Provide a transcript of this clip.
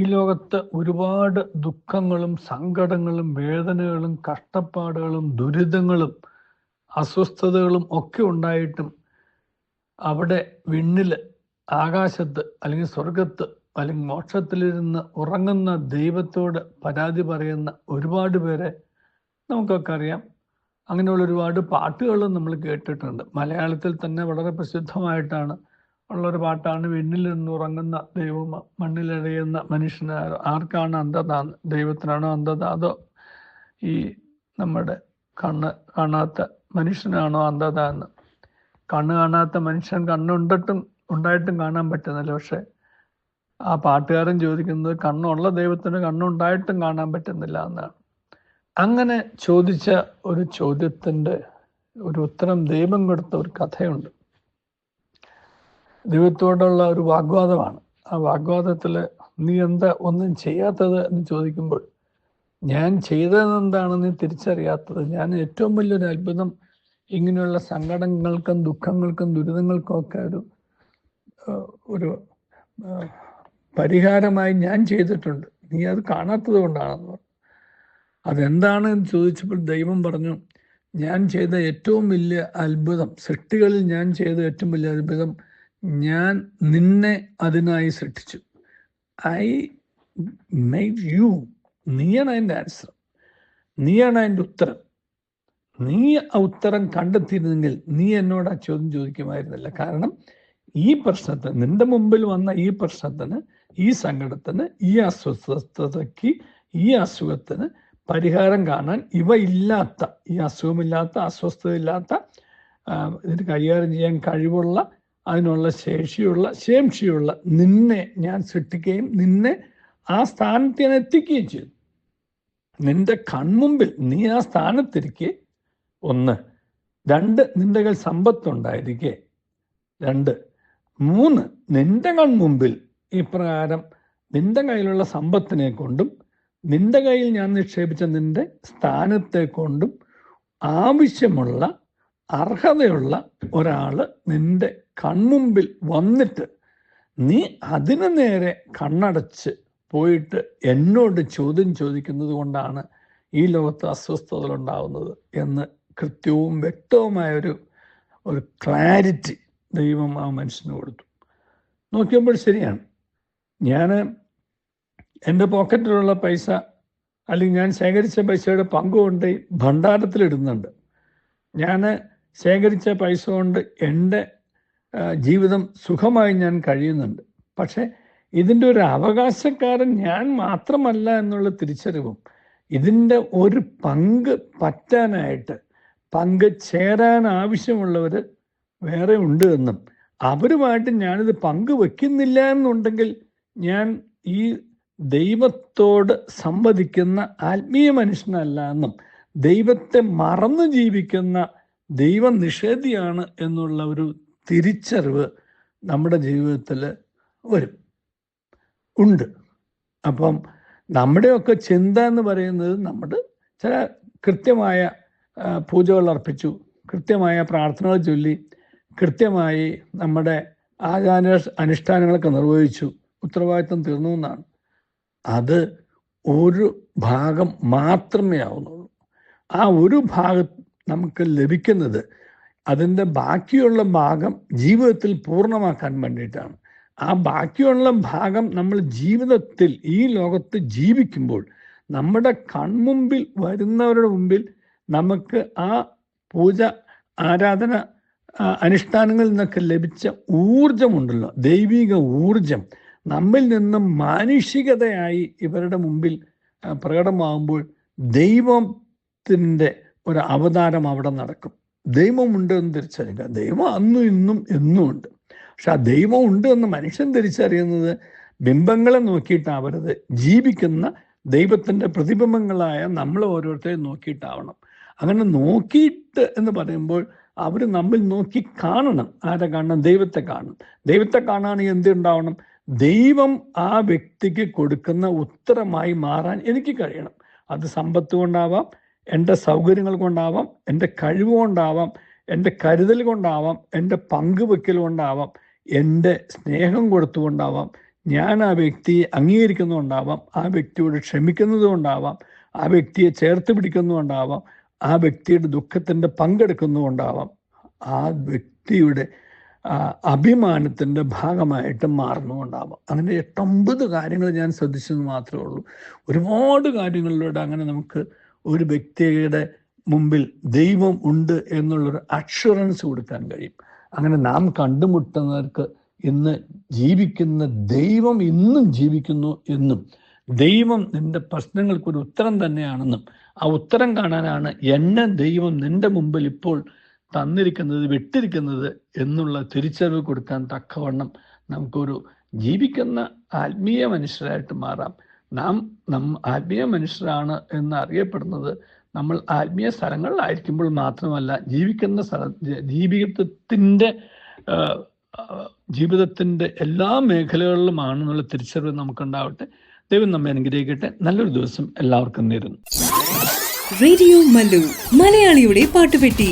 ഈ ലോകത്ത് ഒരുപാട് ദുഃഖങ്ങളും സങ്കടങ്ങളും വേദനകളും കഷ്ടപ്പാടുകളും ദുരിതങ്ങളും അസ്വസ്ഥതകളും ഒക്കെ ഉണ്ടായിട്ടും അവിടെ വിണ്ണിൽ ആകാശത്ത് അല്ലെങ്കിൽ സ്വർഗത്ത് അല്ലെങ്കിൽ മോക്ഷത്തിലിരുന്ന് ഉറങ്ങുന്ന ദൈവത്തോട് പരാതി പറയുന്ന ഒരുപാട് പേരെ നമുക്കൊക്കെ അറിയാം. അങ്ങനെയുള്ള ഒരുപാട് പാട്ടുകളും നമ്മൾ കേട്ടിട്ടുണ്ട്. മലയാളത്തിൽ തന്നെ വളരെ പ്രസിദ്ധമായിട്ടാണ് ഉള്ളൊരു പാട്ടാണ് വെണ്ണിൽ നിന്നുറങ്ങുന്ന ദൈവം മണ്ണിലഴയുന്ന മനുഷ്യന് ആർക്കാണ് അന്ധത? ദൈവത്തിനാണോ അന്ധത? അതോ ഈ നമ്മുടെ കണ്ണ് കാണാത്ത മനുഷ്യനാണോ അന്ധത എന്ന്? കണ്ണ് കാണാത്ത മനുഷ്യൻ കണ്ണുണ്ടിട്ടും ഉണ്ടായിട്ടും കാണാൻ പറ്റുന്നില്ല. പക്ഷെ ആ പാട്ടുകാരൻ ചോദിക്കുന്നത് കണ്ണുള്ള ദൈവത്തിന് കണ്ണുണ്ടായിട്ടും കാണാൻ പറ്റുന്നില്ല എന്നാണ്. അങ്ങനെ ചോദിച്ച ഒരു ചോദ്യത്തിന്റെ ഒരു ഉത്തരം ദൈവം കൊടുത്ത ഒരു കഥയുണ്ട്. ദൈവത്തോടുള്ള ഒരു വാഗ്വാദമാണ്. ആ വാഗ്വാദത്തിൽ നീ എന്താ ഒന്നും ചെയ്യാത്തത്? എന്ന് ചോദിക്കുമ്പോൾ ഞാൻ ചെയ്തതെന്താണെന്ന് തിരിച്ചറിയാത്തത്. ഞാൻ ഏറ്റവും വലിയൊരു അത്ഭുതം ഇങ്ങനെയുള്ള സങ്കടങ്ങൾക്കും ദുഃഖങ്ങൾക്കും ദുരിതങ്ങൾക്കും ഒക്കെ ഒരു ഒരു പരിഹാരമായി ഞാൻ ചെയ്തിട്ടുണ്ട്. നീ അത് കാണാത്തത് കൊണ്ടാണെന്ന് പറഞ്ഞു. അതെന്താണ്? എന്ന് ചോദിച്ചപ്പോൾ ദൈവം പറഞ്ഞു ഞാൻ ചെയ്ത ഏറ്റവും വലിയ അത്ഭുതം സൃഷ്ടികളിൽ ഞാൻ ചെയ്ത ഏറ്റവും വലിയ അത്ഭുതം ഞാൻ നിന്നെ അതിനായി സൃഷ്ടിച്ചു. I made you. നീയാണ് അതിന്റെ ആൻസർ. നീയാണ് അതിന്റെ ഉത്തരം. നീ ആ ഉത്തരം കണ്ടെത്തിയിരുന്നെങ്കിൽ നീ എന്നോട് ആ ചോദ്യം ചോദിക്കുമായിരുന്നില്ല. കാരണം ഈ പ്രശ്നത്തിന് നിന്റെ മുമ്പിൽ വന്ന ഈ പ്രശ്നത്തിന് ഈ സങ്കടത്തിന് ഈ അസ്വസ്ഥതയ്ക്ക് ഈ അസുഖത്തിന് പരിഹാരം കാണാൻ ഇവ ഇല്ലാത്ത ഈ അസുഖമില്ലാത്ത അസ്വസ്ഥതയില്ലാത്ത ഇതിന് കൈകാര്യം ചെയ്യാൻ കഴിവുള്ള അതിനുള്ള ശേഷിയുള്ള ശേംഷിയുള്ള നിന്നെ ഞാൻ സൃഷ്ടിക്കുകയും നിന്നെ ആ സ്ഥാനത്ത് ഞാൻ എത്തിക്കുകയും ചെയ്തു. നിന്റെ കൺമുമ്പിൽ നീ ആ സ്ഥാനത്തിരിക്കെ. ഒന്ന് രണ്ട് നിന്റെ കയ്യിൽ സമ്പത്തുണ്ടായിരിക്കെ. രണ്ട് മൂന്ന് നിന്റെ കൺമുമ്പിൽ ഇപ്രകാരം നിന്റെ കയ്യിലുള്ള സമ്പത്തിനെ കൊണ്ടും നിന്റെ കയ്യിൽ ഞാൻ നിക്ഷേപിച്ച നിന്റെ സ്ഥാനത്തെ കൊണ്ടും ആവശ്യമുള്ള അർഹതയുള്ള ഒരാൾ നിന്റെ കൺമുമ്പിൽ വന്നിട്ട് നീ അതിനു നേരെ കണ്ണടച്ച് പോയിട്ട് എന്നോട് ചോദ്യം ചോദിക്കുന്നത് കൊണ്ടാണ് ഈ ലോകത്ത് അസ്വസ്ഥതകൾ ഉണ്ടാകുന്നത് എന്ന് കൃത്യവും വ്യക്തവുമായ ഒരു ഒരു ക്ലാരിറ്റി ദൈവം ആ മനുഷ്യന് കൊടുത്തു. നോക്കിയപ്പോൾ ശരിയാണ്. ഞാൻ എന്റെ പോക്കറ്റിലുള്ള പൈസ അല്ലെങ്കിൽ ഞാൻ ശേഖരിച്ച പൈസയുടെ പങ്ക് പങ്കുകൊണ്ട് ഭണ്ഡാരത്തിലിടുന്നുണ്ട്. ഞാൻ ശേഖരിച്ച പൈസ കൊണ്ട് എന്റെ ജീവിതം സുഖമായി ഞാൻ കഴിയുന്നുണ്ട്. പക്ഷേ ഇതിന്റെ ഒരു അവകാശക്കാരൻ ഞാൻ മാത്രമല്ല എന്നുള്ള തിരിച്ചറിവും ഇതിന്റെ ഒരു പങ്ക് പറ്റാനായിട്ട് പങ്ക് ചേരാൻ ആവശ്യമുള്ളവർ വേറെ ഉണ്ട് എന്നും അവരുമായിട്ട് ഞാനിത് പങ്കുവെക്കുന്നില്ല എന്നുണ്ടെങ്കിൽ ഞാൻ ഈ ദൈവത്തോട് സംവദിക്കുന്ന ആത്മീയ മനുഷ്യനല്ല എന്നും ദൈവത്തെ മറന്നു ജീവിക്കുന്ന ദൈവനിഷേധിയാണ് എന്നുള്ള ഒരു തിരിച്ചറിവ് നമ്മുടെ ജീവിതത്തിൽ വരും. ഉണ്ട്. അപ്പം നമ്മുടെയൊക്കെ ചിന്ത എന്ന് പറയുന്നത് നമ്മൾ ചില കൃത്യമായ പൂജകൾ അർപ്പിച്ചു കൃത്യമായ പ്രാർത്ഥനകൾ ചൊല്ലി കൃത്യമായി നമ്മുടെ ആചാര അനുഷ്ഠാനങ്ങളൊക്കെ നിർവഹിച്ചു ഉത്തരവാദിത്വം തീർന്നു എന്നാണ്. അത് ഒരു ഭാഗം മാത്രമേ ആവുന്നുള്ളൂ. ആ ഒരു ഭാഗം നമുക്ക് ലഭിക്കുന്നത് അതിന്റെ ബാക്കിയുള്ള ഭാഗം ജീവിതത്തിൽ പൂർണമാക്കാൻ വേണ്ടിയിട്ടാണ്. ആ ബാക്കിയുള്ള ഭാഗം നമ്മൾ ജീവിതത്തിൽ ഈ ലോകത്ത് ജീവിക്കുമ്പോൾ നമ്മുടെ കൺമുമ്പിൽ വരുന്നവരുടെ മുമ്പിൽ നമുക്ക് ആ പൂജ ആരാധന അനുഷ്ഠാനങ്ങളിൽ നിന്നൊക്കെ ലഭിച്ച ഊർജമുണ്ടല്ലോ ദൈവിക ഊർജം നമ്മിൽ നിന്നും മാനുഷികതയായി ഇവരുടെ മുമ്പിൽ പ്രകടമാകുമ്പോൾ ദൈവത്തിന്റെ ഒരു അവതാരം അവിടെ നടക്കും. ദൈവമുണ്ട് എന്ന് തിരിച്ചറിയുക. ദൈവം അന്നും ഇന്നും എന്നും ഉണ്ട്. പക്ഷെ ആ ദൈവം ഉണ്ട് എന്ന് മനുഷ്യൻ തിരിച്ചറിയുന്നത് ബിംബങ്ങളെ നോക്കിയിട്ടാവരുത് ജീവിക്കുന്ന ദൈവത്തിന്റെ പ്രതിബിംബങ്ങളായ നമ്മൾ ഓരോരുത്തരെയും നോക്കിയിട്ടാവണം. അങ്ങനെ നോക്കിയിട്ട് എന്ന് പറയുമ്പോൾ അവർ നമ്മിൽ നോക്കി കാണണം. ആരെ കാണണം? ദൈവത്തെ കാണണം. ദൈവത്തെ കാണാണെങ്കിൽ എന്തുണ്ടാവണം? ദൈവം ആ വ്യക്തിക്ക് കൊടുക്കുന്ന ഉത്തരമായി മാറാൻ എനിക്ക് കഴിയണം. അത് സമ്പത്ത് കൊണ്ടാവാം എന്റെ സൗകര്യങ്ങൾ കൊണ്ടാവാം എന്റെ കഴിവ് കൊണ്ടാവാം എന്റെ കരുതൽ കൊണ്ടാവാം എന്റെ പങ്കുവെക്കൽ കൊണ്ടാവാം എന്റെ സ്നേഹം കൊടുത്തുകൊണ്ടാവാം ഞാൻ ആ വ്യക്തിയെ അംഗീകരിക്കുന്നുണ്ടാവാം ആ വ്യക്തിയോട് ക്ഷമിക്കുന്നതുകൊണ്ടാവാം ആ വ്യക്തിയെ ചേർത്ത് പിടിക്കുന്നുണ്ടാവാം ആ വ്യക്തിയുടെ ദുഃഖത്തിന്റെ പങ്കെടുക്കുന്നുണ്ടാവാം ആ വ്യക്തിയുടെ അഭിമാനത്തിന്റെ ഭാഗമായിട്ട് മാറുന്നുണ്ടാവാം അങ്ങനെ എട്ടൊമ്പത് കാര്യങ്ങൾ ഞാൻ ശ്രദ്ധിച്ചെന്ന് മാത്രമേ ഉള്ളൂ. ഒരുപാട് കാര്യങ്ങളിലൂടെ അങ്ങനെ നമുക്ക് ഒരു വ്യക്തിയുടെ മുമ്പിൽ ദൈവം ഉണ്ട് എന്നുള്ളൊരു അഷുറൻസ് കൊടുക്കാൻ കഴിയും. അങ്ങനെ നാം കണ്ടുമുട്ടുന്നവർക്ക് ഇന്ന് ജീവിക്കുന്ന ദൈവം ഇന്നും ജീവിക്കുന്നു എന്നും ദൈവം നിന്റെ പ്രശ്നങ്ങൾക്കൊരു ഉത്തരം തന്നെയാണെന്നും ആ ഉത്തരം കാണാനാണ് എന്നെ ദൈവം നിന്റെ മുമ്പിൽ ഇപ്പോൾ തന്നിരിക്കുന്നത് വിട്ടിരിക്കുന്നത് എന്നുള്ള തിരിച്ചറിവ് കൊടുക്കാൻ തക്കവണ്ണം നമുക്കൊരു ജീവിക്കുന്ന ആത്മീയ മനുഷ്യരായിട്ട് മാറാം. നാം നം ആത്മീയ മനുഷ്യരാണ് എന്ന് അറിയപ്പെടുന്നത് നമ്മൾ ആത്മീയ സ്ഥലങ്ങളിലായിരിക്കുമ്പോൾ മാത്രമല്ല ജീവിക്കുന്ന സ്ഥല ജീവിതത്തിന്റെ ജീവിതത്തിന്റെ എല്ലാ മേഖലകളിലുമാണെന്നുള്ള തിരിച്ചറിവ് നമുക്കുണ്ടാവട്ടെ. ദൈവം നമ്മെ അനുഗ്രഹിക്കട്ടെ. നല്ലൊരു ദിവസം എല്ലാവർക്കും നേരുന്നു. റേഡിയോ മലയാളിയുടെ പാട്ടുപെട്ടി.